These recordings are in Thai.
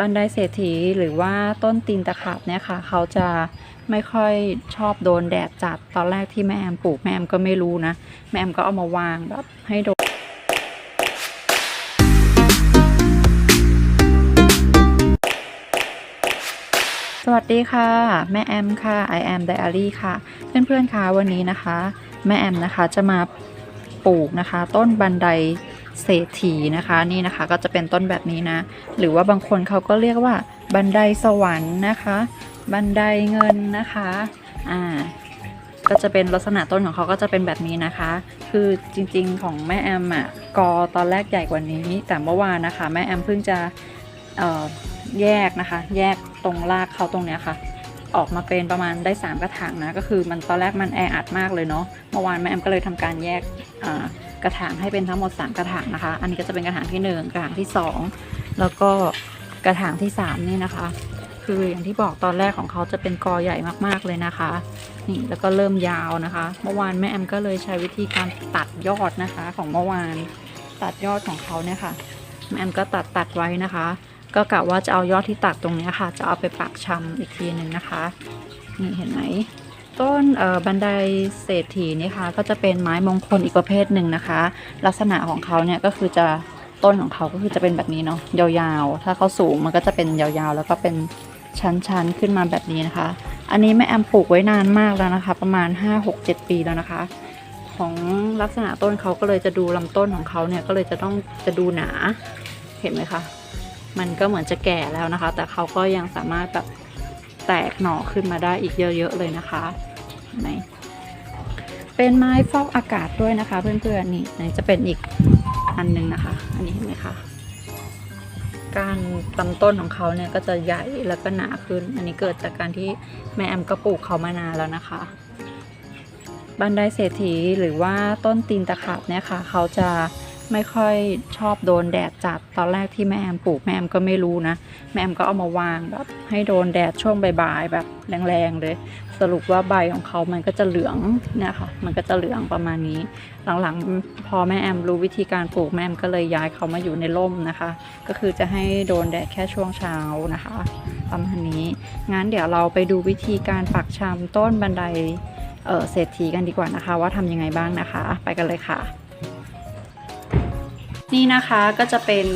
บันไดเศรษฐีหรือว่าต้นตีนตะขาบเนี่ยค่ะ เขาจะไม่ค่อยชอบโดนแดดจัดตอนแรกที่แม่แอมปลูกแม่แอมก็ไม่รู้นะ แม่แอมก็เอามาวางแบบให้โดนสวัสดีค่ะ แม่แอมค่ะ I am Diary ค่ะ เพื่อนๆคะวันนี้นะคะ แม่แอมนะคะจะมาปลูกนะคะ ต้นบันได เศรษฐีนะคะนี่นะคะก็จะเป็นต้นแบบนี้นะ หรือว่าบางคนเขาก็เรียกว่าบันไดสวรรค์นะคะ บันไดเงินนะคะอ่าก็จะเป็นลักษณะต้นของเขาก็จะเป็นแบบนี้นะคะ คือจริงๆของแม่แอมอะกอตอนแรกใหญ่กว่านี้ แต่เมื่อวานนะคะ แม่แอมเพิ่งจะเอ่อแยกนะคะ แยกตรงรากเขาตรงเนี้ยค่ะออกมาเป็นประมาณได้ 3 กระถางนะ ก็คือมันตอนแรกมันแออัดมากเลยเนาะเมื่อวานแม่แอมก็เลยทำการแยกอ่า กระถางให้เป็นทั้งหมด 3 กระถางนะคะ อันนี้ก็จะเป็นกระถางที่ 1 กระถางที่ 2 แล้วก็กระถางที่ 3 นี่นะคะ คืออย่างที่บอกตอนแรกของเขาจะเป็นกอใหญ่มากๆเลยนะคะ นี่แล้วก็เริ่มยาวนะคะ เมื่อวานแม่แอมก็เลยใช้วิธีการตัดยอดนะคะ ของเมื่อวานตัดยอดของเขาเนี่ยค่ะแม่แอมก็ตัดตัดไว้นะคะ ก็กะว่าจะเอายอดที่ตัดตรงนี้ค่ะ จะเอาไปปักชำอีกทีหนึ่งนะคะ นี่เห็นไหม ต้นบันไดเศรษฐีนี่ค่ะก็จะเป็นไม้มงคลอีกประเภทหนึ่งนะคะ ลักษณะของเขาเนี่ยก็คือจะต้นของเขาก็คือจะเป็นแบบนี้เนาะยาวๆ ถ้าเขาสูงมันก็จะเป็นยาวๆ แล้วก็เป็นชั้นๆขึ้นมาแบบนี้นะคะ อันนี้แม่แอมปลูกไว้นานมากแล้วนะคะ ประมาณ 5-6-7 ปีแล้วนะคะ ของลักษณะต้นเขาก็เลยจะดูลำต้นของเขาเนี่ยก็เลยจะต้องจะดูหนาเห็นไหมคะมันก็เหมือนจะแก่แล้วนะคะ แต่เขาก็ยังสามารถแบบ แตกหน่อขึ้นมาได้อีกเยอะๆเลยนะคะเห็นไหมเป็นไม้ฟอกอากาศด้วยนะคะ เพื่อนๆนี่จะเป็นอีกอันหนึงนะคะ อันนี้เห็นไหมคะการลำต้นของเขาเนี่ยก็จะใหญ่แล้วก็หนาขึ้น อันนี้เกิดจากการที่แม่แอมก็ปลูกเขามานานแล้วนะคะ บันไดเศรษฐีหรือว่าต้นตีนตะขาบเนี่ยค่ะ เขาจะ ไม่ค่อยชอบโดนแดดจัดตอนแรกที่แม่แอมปลูกแม่แอมก็ไม่รู้นะ แม่แอมก็เอามาวางแบบให้โดนแดดช่วงบ่ายๆแบบแรงๆเลย สรุปว่าใบของเขามันก็จะเหลืองเนี่ยค่ะ มันก็จะเหลืองประมาณนี้ หลังๆพอแม่แอมรู้วิธีการปลูกแม่แอมก็เลยย้ายเขามาอยู่ในร่มนะคะ ก็คือจะให้โดนแดดแค่ช่วงเช้านะคะ ประมาณนี้งั้นเดี๋ยวเราไปดูวิธีการปักชำต้นบันไดเเศรษฐีกันดีกว่านะคะ ว่าทำยังไงบ้างนะคะ ไปกันเลยค่ะ นี่นะคะก็จะเป็น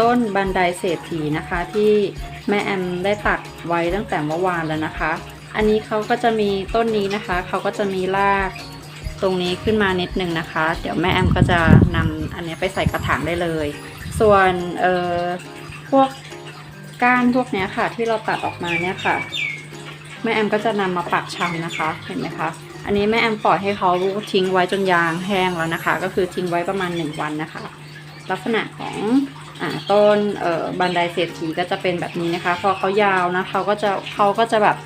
ต้นบันไดเศรษฐีนะคะที่แม่แอมได้ตัดไว้ตั้งแต่เมื่อวานแล้วนะคะ อันนี้เขาก็จะมีต้นนี้นะคะเขาก็จะมีรากตรงนี้ขึ้นมานิดนึงนะคะ เดี๋ยวแม่แอมก็จะนำอันนี้ไปใส่กระถางได้เลย ส่วนพวกก้านพวกนี้ค่ะ ที่เราตัดออกมาเนี่ยค่ะ แม่แอมก็จะนำมาปักชำนะคะเห็นไหมคะ อันนี้แม่แอมปล่อยให้เขาทิ้งไว้จนยางแห้งแล้วนะคะ ก็คือทิ้งไว้ประมาณ 1 วันนะคะ ลักษณะของอต้นบันไดเศรษฐีก็จะเป็นแบบนี้นะคะ พอเขายาวนะเขาก็จะเขาก็จะแบบ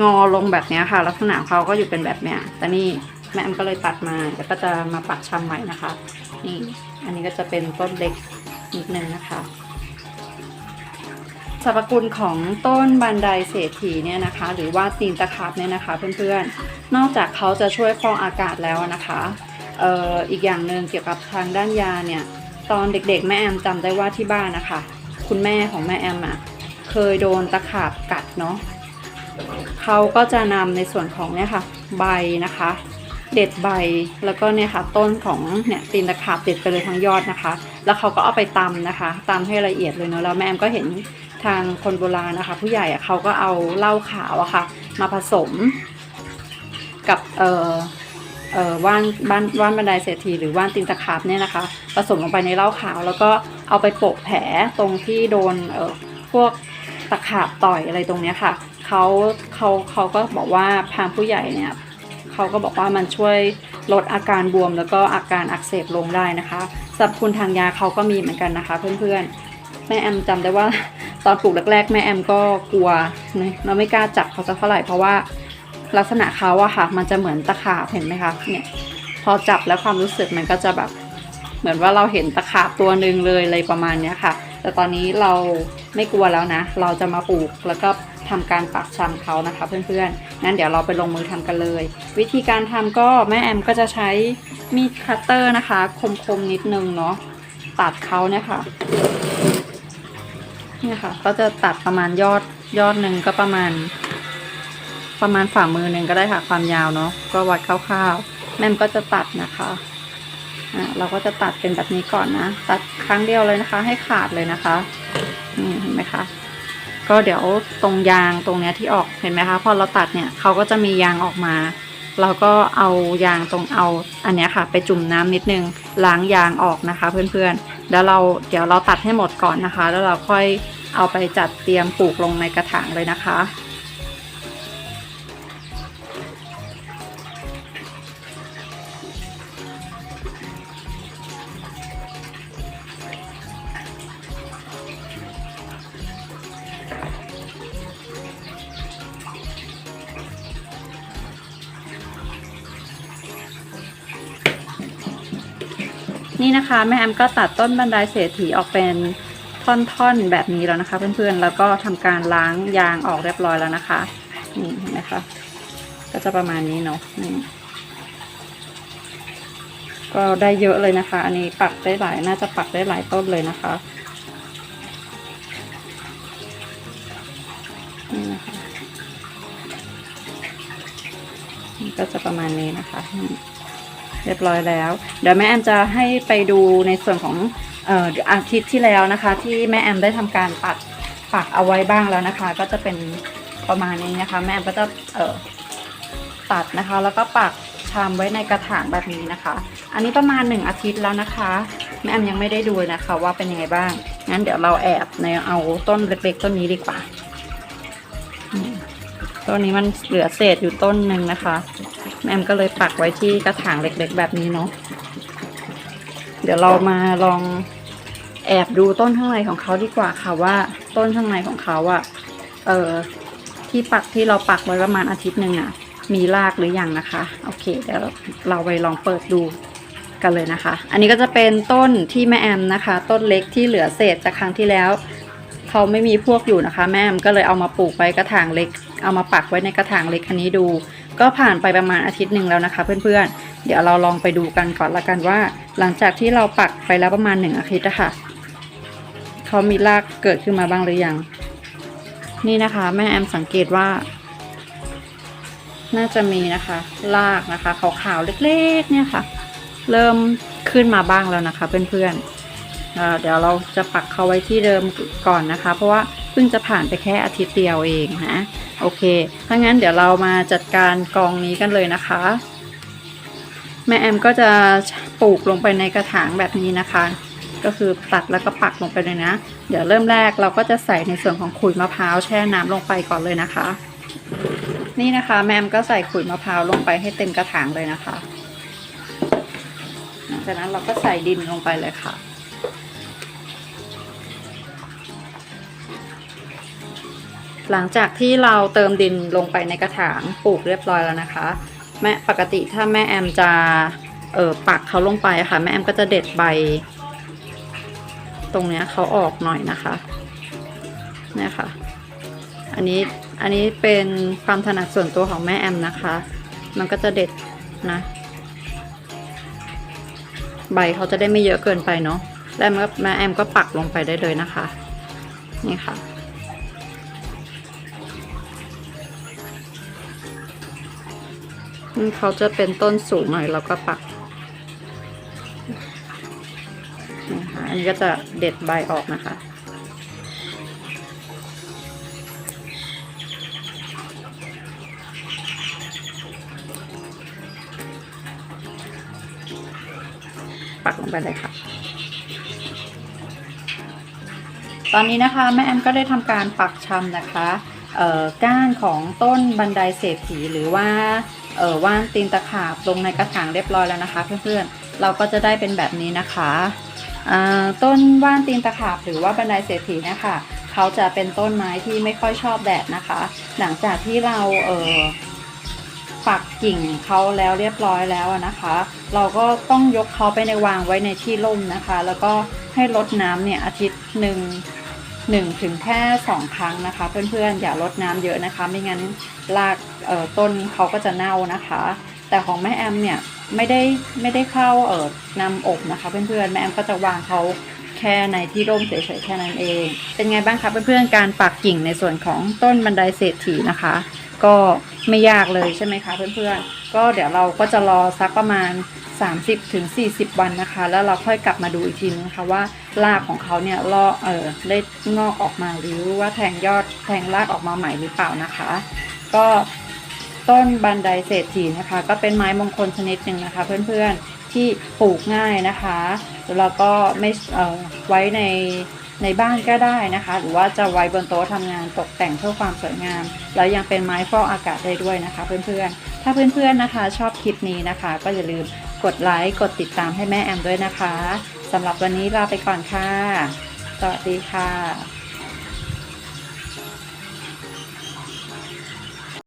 งอลงแบบนี้ค่ะ ลักษณะเขาก็อยู่เป็นแบบเนี้ยแต่นี่แม่แอมก็เลยตัดมาแล้วก็จะมาปักชำใหม่นะคะ นี่อันนี้ก็จะเป็นต้นเล็กนิดนึงนะคะ สรรพคุณของต้นบันไดเศรษฐีเนี่ยนะคะ หรือว่าตีนตะขาบเนี่ยนะคะ เพื่อนๆ นอกจากเขาจะช่วยฟอกอากาศแล้วนะคะเอ่ออีกอย่างหนึ่งเกี่ยวกับทางด้านยาเนี่ย ตอนเด็กๆ แม่แอมจำได้ว่าที่บ้านนะคะ คุณแม่ของแม่แอมอะเคยโดนตะขาบกัดเนาะเขาก็จะนำในส่วนของเนี่ยค่ะ ใบนะคะ เด็ดใบแล้วก็เนี่ยค่ะต้นของเนี่ยตีนตะขาบเด็ดไปเลยทั้งยอดนะคะ แล้วเขาก็เอาไปตำนะคะตำให้ละเอียดเลยเนาะแล้วแม่แอมก็เห็น ทางคนโบราณนะคะ ผู้ใหญ่อะเขาก็เอาเหล้าขาวอะค่ะ มาผสมกับเอ่อเอ่อว่านบ้านว่านบันไดเศรษฐีหรือว่านตีนตะขาบเนี่ยนะคะ ผสมลงไปในเหล้าขาว แล้วก็เอาไปโปะแผลตรงที่โดนเอ่อพวกตะขาบต่อยอะไรตรงเนี้ยค่ะเขาเขาเขาก็บอกว่าทางผู้ใหญ่เนี่ยเขาก็บอกว่ามันช่วยลดอาการบวมแล้วก็อาการอักเสบลงได้นะคะสรรพคุณทางยาเขาก็มีเหมือนกันนะคะ เพื่อนๆแม่แอมจำได้ว่า ตอนปลูกแรกๆ แม่แอมก็กลัวนะเราไม่กล้าจับเขาสักเท่าไหร่เพราะว่าลักษณะเขาอะค่ะ มันจะเหมือนตะขาบเห็นไหมคะเนี่ยพอจับแล้วความรู้สึกมันก็จะแบบเหมือนว่าเราเห็นตะขาบตัวหนึ่งเลยอะไรประมาณเนี้ยค่ะ แต่ตอนนี้เราไม่กลัวแล้วนะ เราจะมาปลูกแล้วก็ทำการปักชำเขานะคะ เพื่อนๆ งั้นเดี๋ยวเราไปลงมือทำกันเลย วิธีการทำก็แม่แอมก็จะใช้มีดคัตเตอร์นะคะ คมๆนิดนึงเนาะตัดเขาเนี่ยค่ะ เนี่ยค่ะ ก็จะตัดประมาณยอดยอดหนึ่งก็ประมาณ ประมาณฝ่ามือหนึ่งก็ได้ค่ะ ความยาวเนาะก็วัดคร่าวๆแม่มก็จะตัดนะคะอ่าเราก็จะตัดเป็นแบบนี้ก่อนนะ ตัดครั้งเดียวเลยนะคะ ให้ขาดเลยนะคะนี่เห็นไหมคะก็เดี๋ยวตรงยางตรงเนี้ยที่ออกเห็นไหมคะพอเราตัดเนี่ยเขาก็จะมียางออกมา เราก็เอายางตรงเอาอันเนี้ยค่ะ ไปจุ่มน้ำนิดนึงล้างยางออกนะคะ เพื่อนๆ แล้วเราเดี๋ยวเราตัดให้หมดก่อนนะคะ แล้วเราค่อยเอาไปจัดเตรียมปลูกลงในกระถางเลยนะคะ นี่นะคะแม่แอมก็ตัดต้นบันไดเศรษฐีออกเป็นท่อนๆแบบนี้แล้วนะคะเพื่อนๆแล้วก็ทำการล้างยางออกเรียบร้อยแล้วนะคะนี่เห็นไหมคะก็จะประมาณนี้เนาะนี่ก็ได้เยอะเลยนะคะ อันนี้ปักได้หลายน่าจะปักได้หลายต้นเลยนะคะนี่นะคะนี่ก็จะประมาณนี้นะคะ เรียบร้อยแล้ว เดี๋ยวแม่แอมจะให้ไปดูในส่วนของเอ่ออาทิตย์ที่แล้วนะคะ ที่แม่แอมได้ทำการตัดปักเอาไว้บ้างแล้วนะคะ ก็จะเป็นประมาณนี้นะคะ แม่แอมก็จะเอ่อตัดนะคะ แล้วก็ปักชามไว้ในกระถางแบบนี้นะคะ อันนี้ประมาณหนึ่งอาทิตย์แล้วนะคะแม่แอมยังไม่ได้ดูนะคะ ว่าเป็นยังไงบ้างงั้นเดี๋ยวเราแอบในเอาต้นเล็กๆต้นนี้ดีกว่าต้นนี้มันเหลือเศษอยู่ต้นหนึ่งนะคะ แอมก็เลยปักไว้ที่กระถางเล็กๆแบบนี้เนาะเดี๋ยวเรามาลองแอบดูต้นข้างในของเขาดีกว่าค่ะว่าต้นข้างในของเขาอะเออที่ปักที่เราปักไว้ประมาณอาทิตย์หนึ่งอะมีรากหรือยังนะคะ โอเค เดี๋ยวเราไปลองเปิดดูกันเลยนะคะ อันนี้ก็จะเป็นต้นที่แม่แอมนะคะ ต้นเล็กที่เหลือเศษจากครั้งที่แล้วเขาไม่มีพวกอยู่นะคะ แม่แอมก็เลยเอามาปลูกไว้กระถางเล็ก เอามาปักไว้ในกระถางเล็กอันนี้ดู ก็ผ่านไปประมาณอาทิตย์หนึ่งแล้วนะคะ เพื่อนๆ เดี๋ยวเราลองไปดูกันก่อนละกันว่า หลังจากที่เราปักไปแล้วประมาณหนึ่งอาทิตย์อะค่ะเขามีรากเกิดขึ้นมาบ้างหรือยัง นี่นะคะ แม่แอมสังเกตว่า น่าจะมีนะคะรากนะคะขาวๆเล็กๆ เนี่ยค่ะ เริ่มขึ้นมาบ้างแล้วนะคะ เพื่อนๆเเดี๋ยวเราจะปักเขาไว้ที่เดิมก่อนนะคะ เพราะว่า พิ่งจะผ่านไปแค่อาทิตย์เดียวเองนะโอเคถ้างั้นเดี๋ยวเรามาจัดการกองนี้กันเลยนะคะ แม่แอมก็จะปลูกลงไปในกระถางแบบนี้นะคะ ก็คือตัดแล้วก็ปักลงไปเลยนะ เดี๋ยวเริ่มแรกเราก็จะใส่ในส่วนของขุยมะพร้าวแช่น้ำลงไปก่อนเลยนะคะ นี่นะคะแม่แอมก็ใส่ขุยมะพร้าวลงไปให้เต็มกระถางเลยนะคะ หลังจากนั้นเราก็ใส่ดินลงไปเลยค่ะ หลังจากที่เราเติมดินลงไปในกระถางปลูกเรียบร้อยแล้วนะคะ แม่ปกติถ้าแม่แอมจะเออปักเขาลงไปะค่ะแม่แอมก็จะเด็ดใบ ตรงเนี้ยเขาออกหน่อยนะคะเนี่ยค่ะ อันนี้อันนี้เป็นความถนัดส่วนตัวของแม่แอมนะคะ มันก็จะเด็ดนะ ใบเขาจะได้ไม่เยอะเกินไปเนาะแล้วแม่แอมก็ปักลงไปได้เลยนะคะ นี่ค่ะ เขาจะเป็นต้นสูงหน่อยแล้วก็ปักนะคะอันนี้ก็จะเด็ดใบออกนะคะ ปักลงไปเลยค่ะ ตอนนี้นะคะแม่แอมก็ได้ทำการปักชำนะคะเอ่อก้านของต้นบันไดเศรษฐีหรือว่า เอ่อว่านตีนตะขาบลงในกระถางเรียบร้อยแล้วนะคะเพื่อนๆเราก็จะได้เป็นแบบนี้นะคะต้นว่านตีนตะขาบหรือว่าบันไดเศรษฐีเนี่ยค่ะเขาจะเป็นต้นไม้ที่ไม่ค่อยชอบแดดนะคะ หลังจากที่เราเอ่อปักกิ่งเขาแล้วเรียบร้อยแล้วนะคะ เราก็ต้องยกเขาไปในวางไว้ในที่ร่มนะคะ แล้วก็ให้รดน้ำเนี่ยอาทิตย์หนึ่ง หนึ่งถึงแค่สองครั้งนะคะ เพื่อนๆอย่าลดน้ำเยอะนะคะ ไม่งั้นรากต้นเขาก็จะเน่านะคะ แต่ของแม่แอมเนี่ยไม่ได้ไม่ได้เข้าเอ่อนำอบนะคะ เพื่อนๆแม่แอมก็จะวางเขาแค่ในที่ร่มเฉยๆแค่นั้นเอง เป็นไงบ้างคะเพื่อนๆการปักกิ่งในส่วนของต้นบันไดเศรษฐีนะคะ ก็ไม่ยากเลยใช่ไหมคะเพื่อนๆ ก็เดี๋ยวเราก็จะรอสักประมาณ 30ถึง40 วันนะคะ แล้วเราค่อยกลับมาดูอีกทีนึงนะคะว่า รากของเขาเนี่ยลอกเออได้งอกออกมาหรือว่าแทงยอดแทงรากออกมาใหม่หรือเปล่านะคะ ก็ต้นบันไดเศรษฐีนะคะ ก็เป็นไม้มงคลชนิดหนึ่งนะคะ เพื่อนๆที่ปลูกง่ายนะคะ แล้วก็ไม่เออไว้ใน ในบ้านก็ได้นะคะ หรือว่าจะไว้บนโต๊ะทำงานตกแต่งเพื่อความสวยงาม แล้วยังเป็นไม้ฟอกอากาศได้ด้วยนะคะ เพื่อนๆ ถ้าเพื่อนๆนะคะ ชอบคลิปนี้นะคะ ก็อย่าลืมกดไลค์กดติดตามให้แม่แอมด้วยนะคะสำหรับวันนี้ลาไปก่อนค่ะ สวัสดีค่ะ